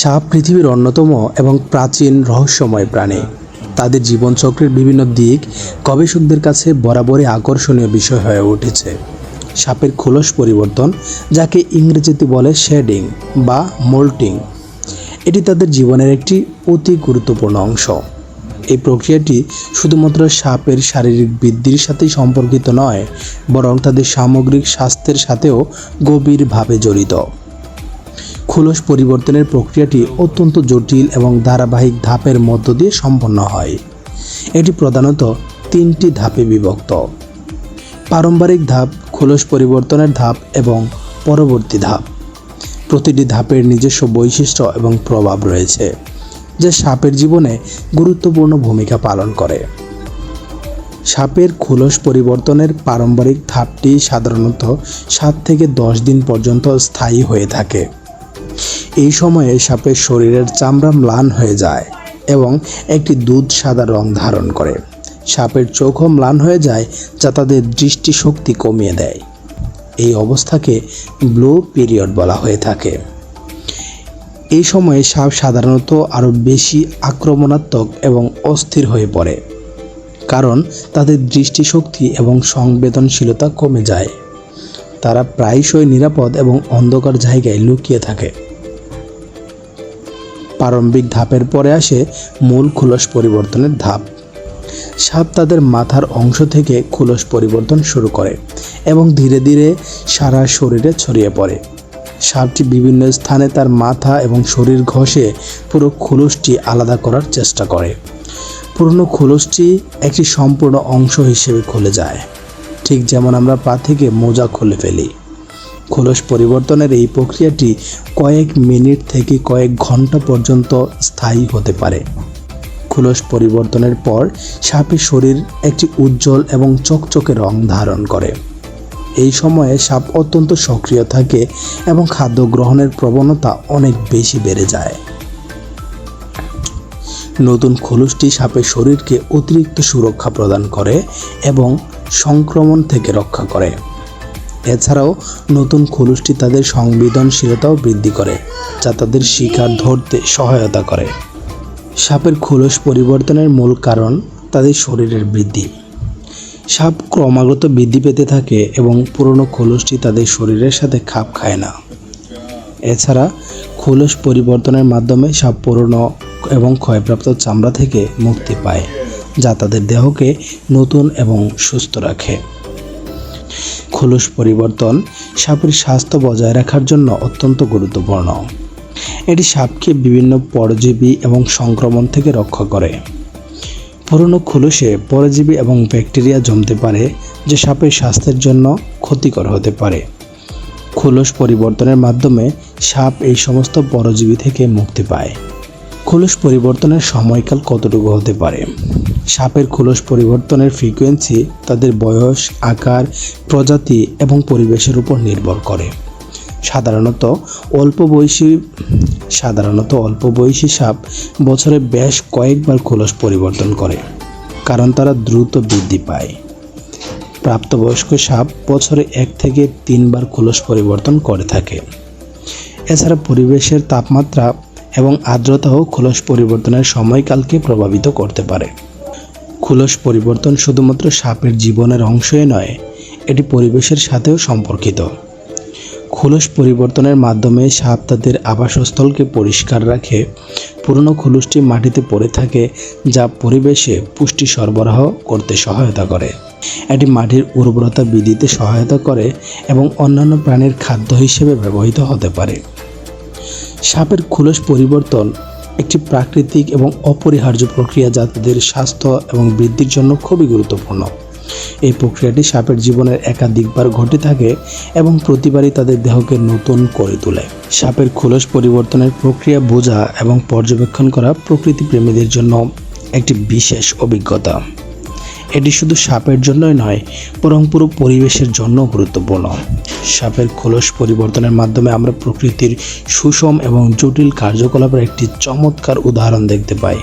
সাপ পৃথিবীর অন্যতম এবং প্রাচীন রহস্যময় প্রাণী। তাদের জীবনচক্রের বিভিন্ন দিক গবেষকদের কাছে বরাবরই আকর্ষণীয় বিষয় হয়ে উঠেছে। সাপের খোলস পরিবর্তন, যাকে ইংরেজিতে বলে শেডিং বা মোল্টিং, এটি তাদের জীবনের একটি অতি গুরুত্বপূর্ণ অংশ। এই প্রক্রিয়াটি শুধুমাত্র সাপের শারীরিক বৃদ্ধির সাথে সম্পর্কিত নয়, বরং তাদের সামগ্রিক স্বাস্থ্যের সাথেও গভীরভাবে জড়িত। খোলস পরিবর্তনের প্রক্রিয়াটি অত্যন্ত জটিল এবং ধারাবাহিক ধাপের মধ্য দিয়ে সম্পন্ন হয়। এটি প্রধানত তিনটি ধাপে বিভক্ত। পারম্পরিক ধাপ, খোলস পরিবর্তনের ধাপ এবং পরবর্তী ধাপ। প্রতিটি ধাপের নিজস্ব বৈশিষ্ট্য এবং প্রভাব রয়েছে, যা সাপের জীবনে গুরুত্বপূর্ণ ভূমিকা পালন করে। সাপের খোলস পরিবর্তনের পারম্পরিক ধাপটি সাধারণত সাত থেকে দশ দিন পর্যন্ত স্থায়ী হয়ে থাকে। এই সময়ে সাপের শরীরের চামড়া ম্লান হয়ে যায় এবং একটি দুধ সাদা রং ধারণ করে। সাপের চোখও ম্লান হয়ে যায় যা তাদের দৃষ্টিশক্তি কমিয়ে দেয়। এই অবস্থাকে ব্লু পিরিয়ড বলা হয়ে থাকে। এই সময়ে সাপ সাধারণত আরও বেশি আক্রমণাত্মক এবং অস্থির হয়ে পড়ে, কারণ তাদের দৃষ্টিশক্তি এবং সংবেদনশীলতা কমে যায়। তারা প্রায়শই নিরাপদ এবং অন্ধকার জায়গায় লুকিয়ে থাকে। প্রারম্ভিক ধাপের পরে আসে মূল খোলস পরিবর্তনের ধাপ। সাপ তাদের মাথার অংশ থেকে খোলস পরিবর্তন শুরু করে এবং ধীরে ধীরে সারা শরীরে ছড়িয়ে পড়ে। সাপটি বিভিন্ন স্থানে তার মাথা এবং শরীর ঘষে পুরো খোলসটি আলাদা করার চেষ্টা করে। পুরনো খোলসটি একটি সম্পূর্ণ অংশ হিসেবে খুলে যায়। ঠিক যেমন আমরা পা থেকে মোজা খুলে ফেলি। খোলস পরিবর্তনের এই প্রক্রিয়াটি কয়েক মিনিট থেকে কয়েক ঘণ্টা পর্যন্ত স্থায়ী হতে পারে। খোলস পরিবর্তনের পর সাপের শরীর একটি উজ্জ্বল এবং চকচকে রং ধারণ করে। এই সময়ে সাপ অত্যন্ত সক্রিয় থাকে এবং খাদ্য গ্রহণের প্রবণতা অনেক বেশি বেড়ে যায়। নতুন খোলসটি সাপের শরীরকে অতিরিক্ত সুরক্ষা প্রদান করে এবং সংক্রমণ থেকে রক্ষা করে। এছাড়াও নতুন খোলসটি তাদের সংবেদনশীলতাও বৃদ্ধি করে, যা তাদের শিকার ধরতে সহায়তা করে। সাপের খোলস পরিবর্তনের মূল কারণ তাদের শরীরের বৃদ্ধি। সাপ ক্রমাগত বৃদ্ধি পেতে থাকে এবং পুরনো খোলসটি তাদের শরীরের সাথে খাপ খায় না। এছাড়া খোলস পরিবর্তনের মাধ্যমে সাপ পুরনো এবং ক্ষয়প্রাপ্ত চামড়া থেকে মুক্তি পায়, যা তাদের দেহকে নতুন এবং সুস্থ রাখে। খোলস পরিবর্তন সাপের স্বাস্থ্য বজায় রাখার জন্য অত্যন্ত গুরুত্বপূর্ণ। এটি সাপকে বিভিন্ন পরজীবী এবং সংক্রমণ থেকে রক্ষা করে। পুরনো খোলসে পরজীবী এবং ব্যাকটেরিয়া জমতে পারে, যে সাপের স্বাস্থ্যের জন্য ক্ষতিকর হতে পারে। খোলস পরিবর্তনের মাধ্যমে সাপ এই সমস্ত পরজীবী থেকে মুক্তি পায়। খোলস পরিবর্তনের সময়কাল কতটুকু হতে পারে? সাপের খোলস পরিবর্তনের ফ্রিকোয়েন্সি তাদের বয়স, আকার, প্রজাতি এবং পরিবেশের উপর নির্ভর করে। সাধারণত অল্প বয়সী, সাধারণত অল্প বয়সী সাপ বছরে বেশ কয়েকবার খোলস পরিবর্তন করে, কারণ তারা দ্রুত বৃদ্ধি পায়। প্রাপ্তবয়স্ক সাপ বছরে এক থেকে তিনবার খোলস পরিবর্তন করে থাকে। এছাড়া পরিবেশের তাপমাত্রা এবং আর্দ্রতাও খোলস পরিবর্তনের সময়কালকে প্রভাবিত করতে পারে। খোলস পরিবর্তন শুধুমাত্র সাপের জীবনের অংশই নয়, এটি পরিবেশের সাথেও সম্পর্কিত। খোলস পরিবর্তনের মাধ্যমে সাপ তাদের আবাসস্থলকে পরিষ্কার রাখে। পুরনো খোলসটি মাটিতে পড়ে থাকে, যা পরিবেশে পুষ্টি সরবরাহ করতে সহায়তা করে। এটি মাটির উর্বরতা বৃদ্ধিতে সহায়তা করে এবং অন্যান্য প্রাণীর খাদ্য হিসেবে ব্যবহৃত হতে পারে। সাপের খোলস পরিবর্তন একটি প্রাকৃতিক এবং অপরিহার্য প্রক্রিয়া যা তাদের স্বাস্থ্য এবং বৃদ্ধির জন্য খুবই গুরুত্বপূর্ণ। এই প্রক্রিয়াটি সাপের জীবনের একাধিকবার ঘটে থাকে এবং প্রতিবারই তাদের দেহকে নতুন করে তোলে। সাপের খোলস পরিবর্তনের প্রক্রিয়া বোঝা এবং পর্যবেক্ষণ করা প্রকৃতি প্রেমীদের জন্য একটি বিশেষ অভিজ্ঞতা। এটি শুধু সাপের জন্যই নয়, বরং পুরো পরিবেশের জন্য গুরুত্বপূর্ণ। সাপের খোলস পরিবর্তনের মাধ্যমে আমরা প্রকৃতির সুষম এবং জটিল কার্যকলাপের একটি চমৎকার উদাহরণ দেখতে পাই।